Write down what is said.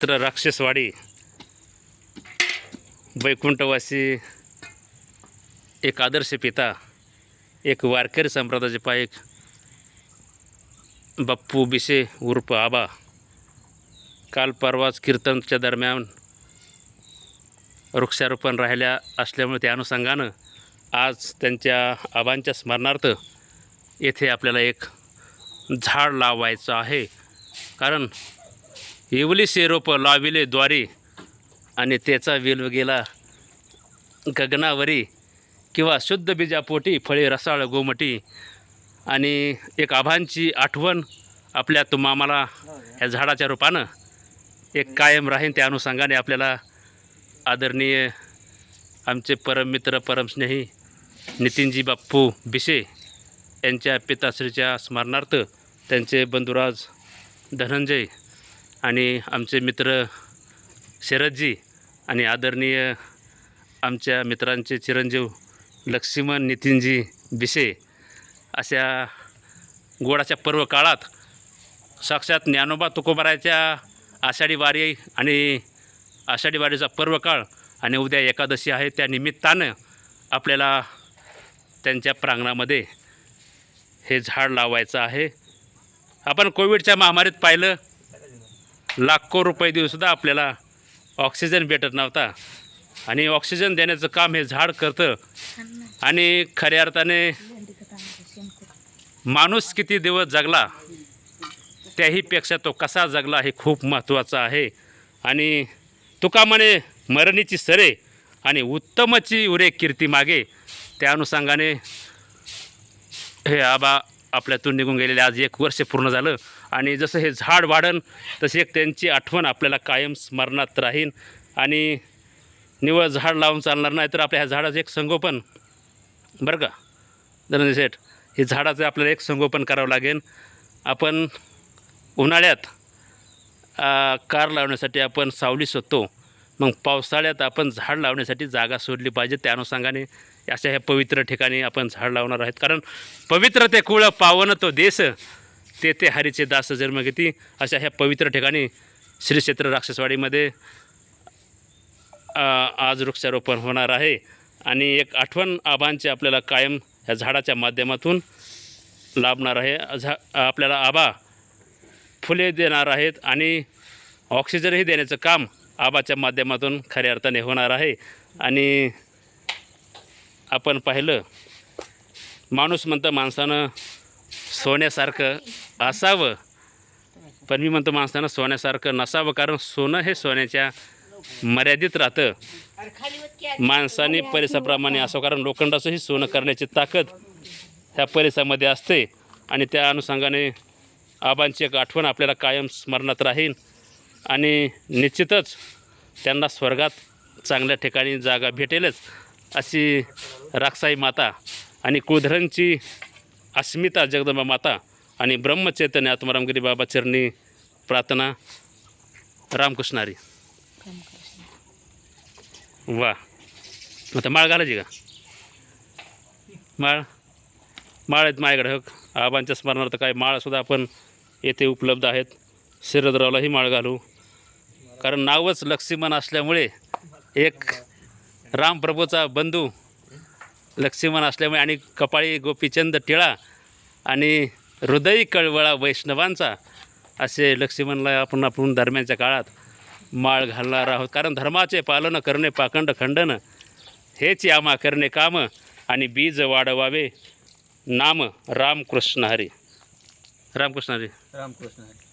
तर राक्षसवाडी वैकुंठवासी एक आदर्श पिता एक वारकरी संप्रदायाचे पायक बाप्पू बिसे उर्फ आबा काल परवाच कीर्तनच्या दरम्यान वृक्षारोपण राहिल्या असल्यामुळे त्या अनुषंगानं आज त्यांच्या आबांच्या स्मरणार्थ येथे आपल्याला एक झाड लावायचं आहे. कारण इवलीसे रोपं लाविले द्वारी आणि त्याचा वेल गेला गगनावरी किंवा शुद्ध बीजापोटी फळे रसाळ गोमटी आणि एक आभांची आठवण आपल्या तुम्हाला या झाडाच्या रूपानं एक कायम राहीन त्या अनुषंगाने आपल्याला आदरणीय आमचे परममित्र परमस्नेही नितीनजी बाप्पू बिसे यांच्या पिताश्रीच्या स्मरणार्थ त्यांचे बंधुराज धनंजय आणि आमचे मित्र शरदजी आणि आदरणीय आमच्या मित्रांचे चिरंजीव लक्ष्मण नितीनजी बिसे अशा गोडाच्या पर्व काळात साक्षात ज्ञानोबा तुकोबाराच्या आषाढी वारी आणि आषाढी वारीचा पर्व काळ आणि उद्या एकादशी आहे त्या निमित्तानं आपल्याला त्यांच्या प्रांगणामध्ये हे झाड लावायचं आहे. आपण कोविडच्या महामारीत पाहिलं लाखो रुपये देऊनसुद्धा आपल्याला ऑक्सिजन भेटत नव्हता. आणि ऑक्सिजन देण्याचं काम हे झाड करतं. आणि खऱ्या अर्थाने माणूस किती दिवस जगला त्याहीपेक्षा तो कसा जगला हे खूप महत्त्वाचं आहे. आणि तुका म्हणे मरणीची सरे आणि उत्तमची उरे कीर्ती मागे. त्या अनुषंगाने हे आबा आपल्यातून निघून गेलेले आज एक वर्ष पूर्ण झालं. आणि जसं हे झाड वाढन तशी एक त्यांची आठवण आपल्याला कायम स्मरणात राहीन. आणि निवळ झाड लावून चालणार नाही तर आपल्या ह्या झाडाचं एक संगोपन बरं का? धनंजय शेठ हे झाडाचं आपल्याला एक संगोपन करावं लागेल. आपण उन्हाळ्यात कार लावण्यासाठी आपण सावली शोधतो. मग पावसाळ्यात आपण झाड लावण्यासाठी जागा सोडली पाहिजे. त्या अनुषंगाने अशा ह्या पवित्र ठिकाणी आपण झाड लावणार आहेत. कारण पवित्र ते कुळ पावन तो देश. तेथे हरीचे दास जन्म घेती. अशा ह्या पवित्र ठिकाणी श्री क्षेत्र राक्षसवाडीमध्ये आज वृक्षारोपण होणार आहे. आणि एक आठवण आबांचे आपल्याला कायम ह्या झाडाच्या माध्यमातून लाभणार आहे. झा आपल्याला आबा फुले देणार आहेत आणि ऑक्सिजनही देण्याचं काम आबाच्या माध्यमातून खऱ्या अर्थाने होणार आहे. आणि आपण पाहिलं माणूस म्हणतं माणसानं सोन्यासारखं असावं. पण मी म्हणतो माणसानं सोन्यासारखं नसावं कारण सोनं हे सोन्याच्या मर्यादित राहतं. माणसाने परिसाप्रमाणे असो कारण लोखंडाचंही सोनं करण्याची ताकद ह्या परिसामध्ये असते. आणि त्या अनुषंगाने आबांची एक आठवण आपल्याला कायम स्मरणात राहील. आणि निश्चितच त्यांना स्वर्गात चांगल्या ठिकाणी जागा भेटेलच अशी राक्षाई माता आणि कुधरणची अस्मिता जगदंबा माता आणि ब्रह्मचैतन्य आत्मारामगिरी बाबा चरणी प्रार्थना रामकृष्णारी. वा. आता माळ घालायची का? माळ? माळ आहेत माझ्याकडे हो आबांच्या स्मरणार्थ काय माळसुद्धा आपण येथे उपलब्ध आहेत. शिरदरावलाही माळ घालू. कारण नावच लक्ष्मण असल्यामुळे एक रामप्रभूचा बंधू लक्ष्मण असल्यामुळे आणि कपाळी गोपीचंद टिळा आणि हृदयी कळवळा वैष्णवांचा असे लक्ष्मणला आपण आपण दरम्यानच्या काळात माळ घालणार आहोत. कारण धर्माचे पालन करणे पाखंड खंडन हेच यामा करणे काम आणि बीज वाढवावे. नाम रामकृष्ण हरी. रामकृष्ण हरी. रामकृष्ण हरी.